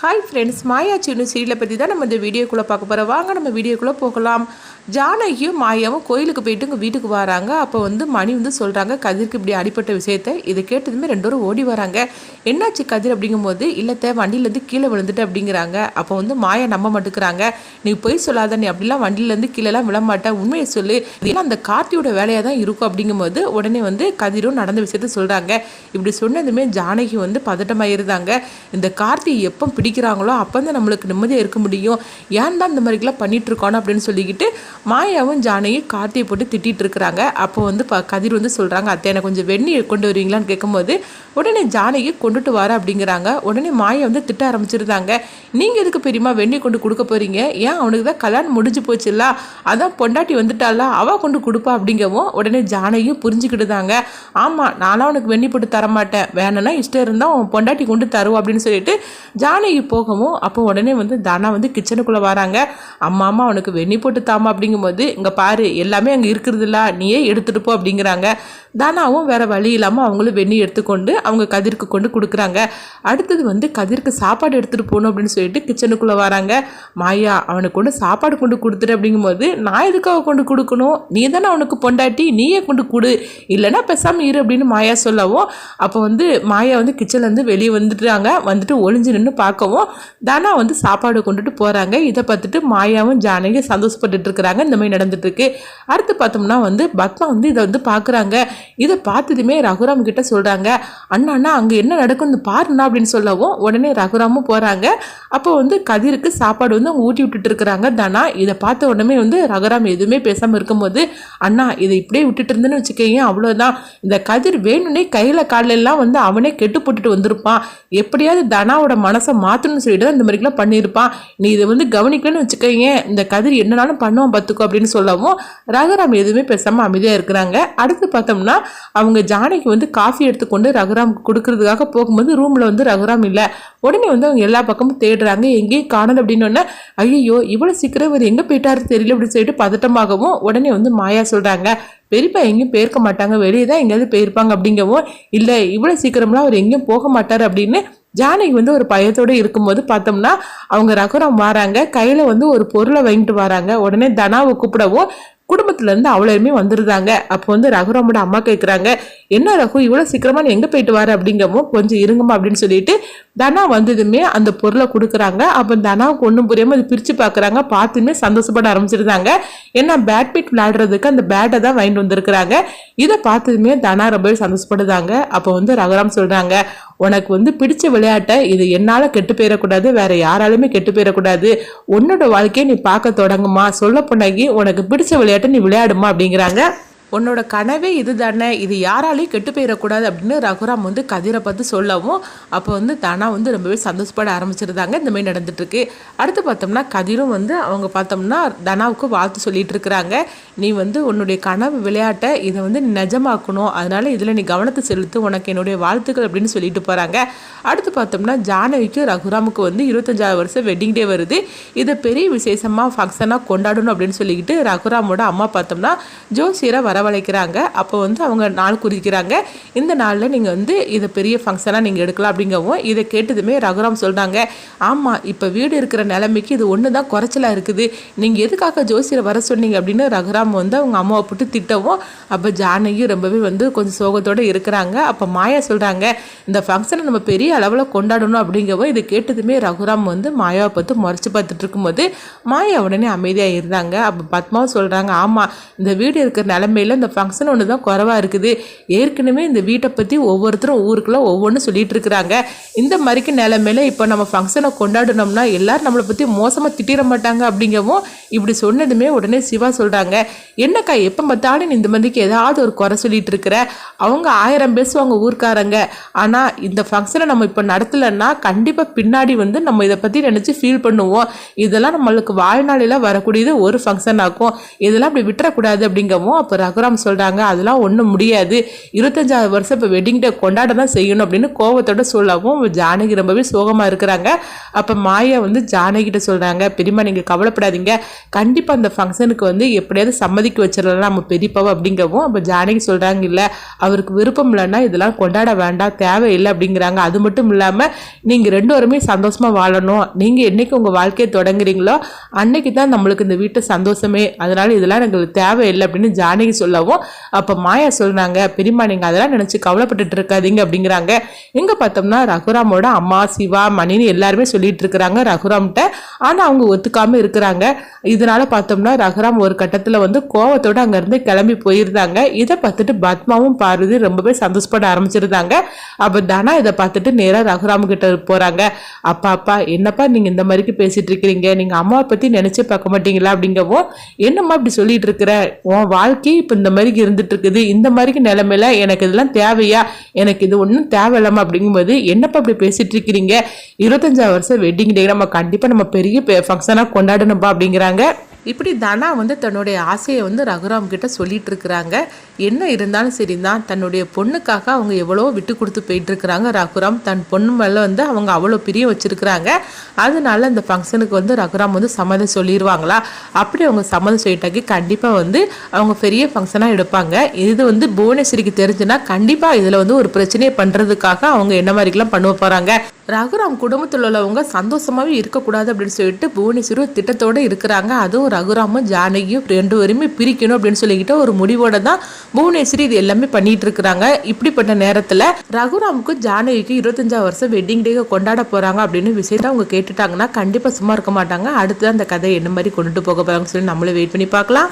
Hi friends மாயா சின்னு சீரியலை பற்றி தான் நம்ம இந்த வீடியோக்குள்ளே பார்க்க போகிறோம் வாங்க நம்ம வீடியோக்குள்ளே போகலாம். ஜானகியும் மாயாவும் கோயிலுக்கு போயிட்டு இங்கே வீட்டுக்கு வராங்க. அப்போ வந்து மணி வந்து சொல்கிறாங்க கதிருக்கு இப்படி அடிப்பட்ட விஷயத்த இதை கேட்டதுமே ரெண்டு பேரும் ஓடி வராங்க. என்னாச்சு கதிர்? அப்படிங்கும்போது இல்லத்தை வண்டியிலேருந்து கீழே விழுந்துட்டு அப்படிங்கிறாங்க. அப்போ வந்து மாயா நம்ப மாட்டுக்கிறாங்க. நீ போய் சொல்லாத. நீ அப்படிலாம் வண்டியிலேருந்து கீழெல்லாம் விழமாட்டேன் உண்மையை சொல்லு. இதெல்லாம் அந்த கார்த்தியோட வேலையாக தான் இருக்கும். அப்படிங்கும்போது உடனே வந்து கதிரும் நடந்த விஷயத்த சொல்கிறாங்க இப்படி சொன்னதுமே ஜானகி வந்து பதட்டமாயிருந்தாங்க. இந்த கார்த்தி எப்போ பிடிக்கிறாங்களோ அப்போ தான் நம்மளுக்கு நிம்மதியாக இருக்க முடியும். ஏன் தான் இந்த மாதிரிக்கெல்லாம் பண்ணிட்டு அப்படின்னு சொல்லிக்கிட்டு மாயாவும் ஜானையும் கார்த்தியை போட்டு திட்டிகிட்டு இருக்கிறாங்க அப்போ வந்து ப கதிர் வந்து சொல்கிறாங்க அத்தை எனக்கு கொஞ்சம் வெந்நீர் கொண்டு வருவீங்களான்னு கேட்கும்போது உடனே ஜானகி கொண்டுட்டு வர அப்படிங்கிறாங்க. உடனே மாயை வந்து திட்ட ஆரம்பிச்சிருந்தாங்க. நீங்கள் எதுக்கு பெரியமா வெந்நீர் கொண்டு கொடுக்க போகிறீங்க ஏன் அவனுக்கு தான் கல்யாணம் முடிஞ்சு போச்சுல்ல? அதான் பொண்டாட்டி வந்துட்டால அவள் கொண்டு கொடுப்பா அப்படிங்கவும் உடனே ஜானகியும் புரிஞ்சுக்கிட்டுதாங்க. ஆமாம் நானும் அவனுக்கு வெந்நீர் போட்டு தரமாட்டேன். வேணும்னா இஷ்டம் இருந்தால் அவன் பொண்டாட்டி கொண்டு தருவோம் அப்படின்னு சொல்லிட்டு ஜானகி போகவும் அப்போ உடனே வந்து தானா வந்து கிச்சனுக்குள்ளே வராங்க. அம்மா அம்மா அவனுக்கு வெந்நீர் போட்டு தாமா அப்படிங்கும்போது இங்கே பாரு எல்லாமே அங்கே இருக்கிறதுல நீயே எடுத்துகிட்டு போ அப்படிங்கிறாங்க. தானாவும் வேறு வழி இல்லாமல் அவங்களும் வெந்நீர் எடுத்துக்கொண்டு அவங்க கதிருக்கு கொண்டு கொடுக்குறாங்க. அடுத்தது வந்து கதிருக்கு சாப்பாடு எடுத்துகிட்டு போகணும் அப்படின்னு சொல்லிட்டு கிச்சனுக்குள்ளே வராங்க. மாயா அவனுக்கு கொண்டு சாப்பாடு கொண்டு கொடுத்துரு அப்படிங்கும்போது நான் எதுக்காக கொண்டு கொடுக்கணும்? நீ தானே அவனுக்கு பொண்டாட்டி நீயே கொண்டு கொடு. இல்லைன்னா பெசாமல் இரு அப்படின்னு மாயா சொல்லவும் அப்போ வந்து மாயா வந்து கிச்சன்லேருந்து வெளியே வந்துட்டாங்க வந்துட்டு ஒளிஞ்சு நின்று பார்க்கவும் தானா வந்து சாப்பாடு கொண்டுட்டு போகிறாங்க இதை பார்த்துட்டு மாயாவும் ஜானகியும் சந்தோஷப்பட்டுட்டு இருக்கிறாங்க. இந்த மாதிரி நடந்துட்டுருக்கு. அடுத்து பார்த்தோம்னா வந்து பத்மா வந்து இதை வந்து பார்க்குறாங்க. இதை பார்த்ததுமே ரகுராம் கிட்ட சொல்கிறாங்க அண்ணா அண்ணா அங்கே என்ன நடக்கும்னு பாருண்ணா அப்படின்னு சொல்லவும் உடனே ரகுராமும் போகிறாங்க அப்போ வந்து கதிருக்கு சாப்பாடு வந்து அவங்க ஊட்டி விட்டுட்டு இருக்கிறாங்க. தானா இதை பார்த்த உடனே வந்து ரகுராம் எதுவுமே பேசாமல் இருக்கும்போது அண்ணா இதை இப்படியே விட்டுட்டு இருந்தேன்னு வச்சுக்கோங்க அவ்வளோதான் இந்த கதிர் வேணும்னே கையில் காலில் எல்லாம் வந்து அவனே கெட்டு போட்டுட்டு வந்திருப்பான். எப்படியாவது தனாவோட மனசை மாற்றணும்னு சொல்லிட்டு தான் இந்த மாதிரிலாம் பண்ணியிருப்பான் நீ இதை வந்து கவனிக்கலன்னு வச்சுக்கோங்க. இந்த கதிர் என்னனாலும் பண்ணுவான் பார்த்துக்கோ அப்படின்னு சொல்லவும் ரகுராம் எதுவுமே பேசாமல் அமைதியாக இருக்கிறாங்க. அடுத்து பார்த்தோம்னா அவங்க ஜானகி வந்து காஃபி எடுத்துக்கொண்டு ரகுராம் கொடுக்கறதுக்காக போகும்போது ரூமில் வந்து ரகுராம் இல்லை. உடனே வந்து அவங்க எல்லா பக்கமும் தேடுறாங்க. எங்கேயும் காணல அப்படின்னு ஐயோ இவ்வளோ சீக்கிரம் இவர் எங்கே போயிட்டாரு தெரியல அப்படின்னு சொல்லிட்டு பதட்டமாகவும் உடனே வந்து மாயா சொல்கிறாங்க பெரியப்பா எங்கேயும் போயிருக்க மாட்டாங்க. வெளியே தான் எங்கேயாவது போயிருப்பாங்க அப்படிங்கவும் இல்லை இவ்வளோ சீக்கிரம்லாம் அவர் எங்கேயும் போக மாட்டார் அப்படின்னு ஜானகி வந்து ஒரு பயத்தோடு இருக்கும்போது பார்த்தோம்னா அவங்க ரகுரம் வராங்க. கையில் வந்து ஒரு பொருளை வாங்கிட்டு வராங்க. உடனே தனாவை கூப்பிடவும் குடும்பத்துலேருந்து அவ்வளோருமே வந்துருந்தாங்க அப்போ வந்து ரகுராமோட அம்மா கேட்குறாங்க என்ன ரகு இவ்வளோ சீக்கிரமாக நீ எங்கே போயிட்டு வர? அப்படிங்கமோ கொஞ்சம் இருங்கம்மா அப்படின்னு சொல்லிட்டு தனா வந்ததுமே அந்த பொருளை கொடுக்குறாங்க. அப்போ தனாவுக்கு ஒன்றும் புரியாமல் அது பிரித்து பார்க்குறாங்க பார்த்துமே சந்தோஷப்பட ஆரம்பிச்சிருந்தாங்க. ஏன்னா பேட்மிட் விளையாடுறதுக்கு அந்த பேட்டை தான் வாங்கிட்டு வந்திருக்கிறாங்க. இதை பார்த்ததுமே தனா ரொம்பவே சந்தோஷப்படுதாங்க. அப்போ வந்து ரகுராம் சொல்கிறாங்க உனக்கு வந்து பிடிச்ச விளையாட்டை இது என்னால் கெட்டு போயிடக்கூடாது. வேற யாராலுமே கெட்டு போயிடக்கூடாது. உன்னோட வாழ்க்கையை நீ பார்க்க தொடங்குமா? சொல்ல போனாகி உனக்கு பிடிச்ச விளையாட்டு நீ விளையாடுமா அப்படிங்கிறாங்க. உன்னோட கனவே இது தானே இது யாராலையும் கெட்டு போயிடக்கூடாது அப்படின்னு ரகுராம் வந்து கதிரை பார்த்து சொல்லவும் அப்போ வந்து தானா வந்து ரொம்பவே சந்தோஷப்பட ஆரம்பிச்சிருந்தாங்க. இந்த மாதிரி நடந்துட்டுருக்கு. அடுத்து பார்த்தோம்னா கதிரும் வந்து அவங்க பார்த்தோம்னா தனாவுக்கு வாழ்த்து சொல்லிட்டு இருக்கிறாங்க நீ வந்து உன்னுடைய கனவு விளையாட்டை இதை வந்து நிஜமாக்கணும். அதனால இதில் நீ கவனத்தை செலுத்து உனக்கு என்னுடைய வாழ்த்துக்கள் அப்படின்னு சொல்லிட்டு போகிறாங்க அடுத்து பார்த்தோம்னா ஜானவிக்கு ரகுராமுக்கு வந்து இருபத்தஞ்சாவது வருஷம் வெட்டிங் டே வருது. இதை பெரிய விசேஷமாக ஃபங்க்ஷனாக கொண்டாடணும் அப்படின்னு சொல்லிக்கிட்டு ரகுராமோட அம்மா பார்த்தோம்னா ஜோசியரை வரவழைக்கிறாங்க. அப்போ வந்து அவங்க நாள் குறிக்கிறாங்க. இந்த நாளில் நீங்கள் வந்து இதை பெரிய ஃபங்க்ஷனாக நீங்கள் எடுக்கலாம் அப்படிங்கவும் இதை கேட்டதுமே ரகுராம் சொல்கிறாங்க ஆமாம் இப்போ வீடு இருக்கிற நிலைமைக்கு இது ஒன்று தான் குறைச்சலாக இருக்குது. நீங்கள் எதுக்காக ஜோசியரை வர சொன்னீங்க அப்படின்னு ரகுராம் வந்து அவங்க அம்மாவை போட்டு திட்டவும் அப்போ ஜானகியும் ரொம்பவே வந்து கொஞ்சம் சோகத்தோடு இருக்கிறாங்க. அப்போ மாயா சொல்கிறாங்க இந்த ஃபங்க்ஷனை நம்ம பெரிய அளவில் கொண்டாடணும் அப்படிங்கவும் இதை கேட்டதுமே ரகுராம் வந்து மாயாவை பார்த்து முறைச்சி பார்த்துட்டு இருக்கும்போது மாயா உடனே அமைதியாக இருந்தாங்க அப்போ பத்மாவும் சொல்கிறாங்க ஆமாம் இந்த வீடு இருக்கிற நிலமையில இந்த ஃபங்க்ஷன் ஒன்று தான் குறவாக இருக்குது. ஏற்கனவே இந்த வீட்டை பற்றி ஒவ்வொருத்தரும் ஊருக்குள்ளே ஒவ்வொன்றும் சொல்லிட்டு இருக்கிறாங்க. இந்த மாதிரிக்கு நிலமையில இப்போ நம்ம ஃபங்க்ஷனை கொண்டாடணும்னா எல்லாரும் நம்மளை பற்றி மோசமாக திட்டிட மாட்டாங்க அப்படிங்கவும் இப்படி சொன்னதுமே உடனே சிவா சொல்கிறாங்க என்னக்கா எப்போ பார்த்தாலும் இந்த மாதிரிக்கு ஏதாவது ஒரு குறை சொல்லிட்டு இருக்கிற? அவங்க ஆயிரம் பேசுவாங்க ஊர்க்காரங்க. ஆனால் இந்த ஃபங்க்ஷனை நம்ம இப்போ நடத்தலைன்னா கண்டிப்பாக பின்னாடி வந்து நம்ம இதை பற்றி நினச்சி ஃபீல் பண்ணுவோம். இதெல்லாம் நம்மளுக்கு வாழ்நாளில் வரக்கூடியது ஒரு ஃபங்க்ஷன் ஆகும். இதெல்லாம் அப்படி விட்டுறக்கூடாது அப்படிங்கவும் அப்போ ரகுராம் சொல்கிறாங்க அதெல்லாம் ஒன்றும் முடியாது. இருபத்தஞ்சாவது வருஷம் இப்போ வெட்டிங் டே கொண்டாட தான் செய்யணும் அப்படின்னு கோவத்தோட சொல்லவும் ஜானகி ரொம்பவே சோகமாக இருக்கிறாங்க. அப்போ மாயா வந்து ஜானகிட்ட சொல்கிறாங்க பெரியம்மா நீங்கள் கவலைப்படாதீங்க. கண்டிப்பாக அந்த ஃபங்க்ஷனுக்கு வந்து எப்படியாவது சம்மதிக்க வச்சிடலாம். நம்ம பெரியப்பாவை அப்படிங்கவும் அப்போ ஜானகி சொல்கிறாங்க இல்லை அவருக்கு விருப்பம் இல்லைன்னா இதெல்லாம் கொண்டாட வேண்டாம். தேவையில்லை அப்படிங்கிறாங்க. அது மட்டும் இல்லாமல் நீங்கள் ரெண்டு வருமே சந்தோஷமாக வாழணும். நீங்கள் என்னைக்கு உங்கள் வாழ்க்கையை தொடங்குறீங்களோ அன்னைக்கு தான் நம்மளுக்கு இந்த வீட்டு சந்தோஷமே. அதனால இதெல்லாம் எங்களுக்கு தேவையில்லை அப்படின்னு ஜானகி சொல்லவும் அப்போ மாயா சொல்கிறாங்க பெரியம்மா நீங்கள் அதெல்லாம் நினச்சி கவலைப்பட்டுட்டு இருக்காதீங்க அப்படிங்கிறாங்க. எங்கே பார்த்தோம்னா ரகுராமோட அம்மா சிவா மணின்னு எல்லாருமே சொல்லிட்டு இருக்கிறாங்க ரகுராம்கிட்ட. ஆனால் அவங்க ஒத்துக்காம இருக்கிறாங்க. இதனால பார்த்தோம்னா ரகுராம் ஒரு கட்டத்தில் வந்து கோவத்தோட அங்கேருந்து கிளம்பி போயிருந்தாங்க. இதை பார்த்துட்டு பத்மாவும் பார்வதி ரொம்பவே சந்தோஷப்பட ஆரம்பிச்சிருந்தாங்க. அப்போ தனா இதை பார்த்துட்டு நேராக ரகுராம் கிட்ட போகிறாங்க அப்பா அப்பா என்னப்பா நீங்கள் இந்த மாதிரிக்கு பேசிட்டு இருக்கிறீங்க? நீங்கள் அம்மாவை பற்றி நினச்சே பார்க்க மாட்டீங்களா? அப்படிங்கவும் என்னம்மா இப்படி சொல்லிட்டு இருக்கிற? உன் வாழ்க்கை இப்போ இந்த மாதிரி இருந்துட்டு இருக்குது இந்த மாதிரி நிலைமையில எனக்கு இதெல்லாம் தேவையா? எனக்கு இது ஒன்றும் தேவையில்லாமா அப்படிங்கும்போது என்னப்பா அப்படி பேசிட்டு இருக்கிறீங்க இருபத்தஞ்சாவது வருஷம் வெட்டிங் டே நம்ம கண்டிப்பாக நம்ம பெரிய ஃபங்க்ஷனாக கொண்டாடணும்ப்பா அப்படிங்கிறாங்க. இப்படி தனா வந்து தன்னுடைய ஆசையை வந்து ரகுராம் கிட்ட சொல்லிட்டு இருக்கிறாங்க. என்ன இருந்தாலும் சரி தான் தன்னுடைய பொண்ணுக்காக அவங்க எவ்வளோ விட்டு கொடுத்து போயிட்டு இருக்கிறாங்க. ரகுராம் தன் பொண்ணு மேலே வந்து அவங்க அவ்வளோ பிரிய வச்சிருக்கிறாங்க. அதனால இந்த ஃபங்க்ஷனுக்கு வந்து ரகுராம் வந்து சம்மதம் சொல்லிடுவாங்களா அப்படி அவங்க சம்மதம் சொல்லிட்டாக்கி கண்டிப்பாக வந்து அவங்க பெரிய ஃபங்க்ஷனாக எடுப்பாங்க. இது வந்து புவனேஸ்வரிக்கு தெரிஞ்சுன்னா கண்டிப்பாக இதில் வந்து ஒரு பிரச்சனையை பண்ணுறதுக்காக அவங்க என்ன மாதிரிக்கெல்லாம் பண்ண போகிறாங்க ரகுராம் குடும்பத்தில் உள்ளவங்க சந்தோஷமாகவே இருக்கக்கூடாது அப்படின்னு சொல்லிட்டு புவனேஸ்வரி திட்டத்தோடு இருக்கிறாங்க. அதுவும் ரகுராமும் ஜானகியும் ரெண்டு பேருமே பிரிக்கணும் அப்படின்னு சொல்லிக்கிட்டு ஒரு முடிவோட தான் புவனேஸ்வரி இது எல்லாமே பண்ணிட்டு இருக்கிறாங்க. இப்படிப்பட்ட நேரத்தில் ரகுராமுக்கு ஜானகிக்கு இருபத்தஞ்சாவது வருஷம் வெட்டிங் டே கொண்டாட போகிறாங்க அப்படின்னு விஷயத்த அவங்க கேட்டுட்டாங்கன்னா கண்டிப்பாக சும்மா இருக்க மாட்டாங்க. அடுத்து அந்த கதை என்ன மாதிரி கொண்டுட்டு போக போகிறாங்கன்னு சொல்லி நம்மளே வெயிட் பண்ணி பார்க்கலாம்.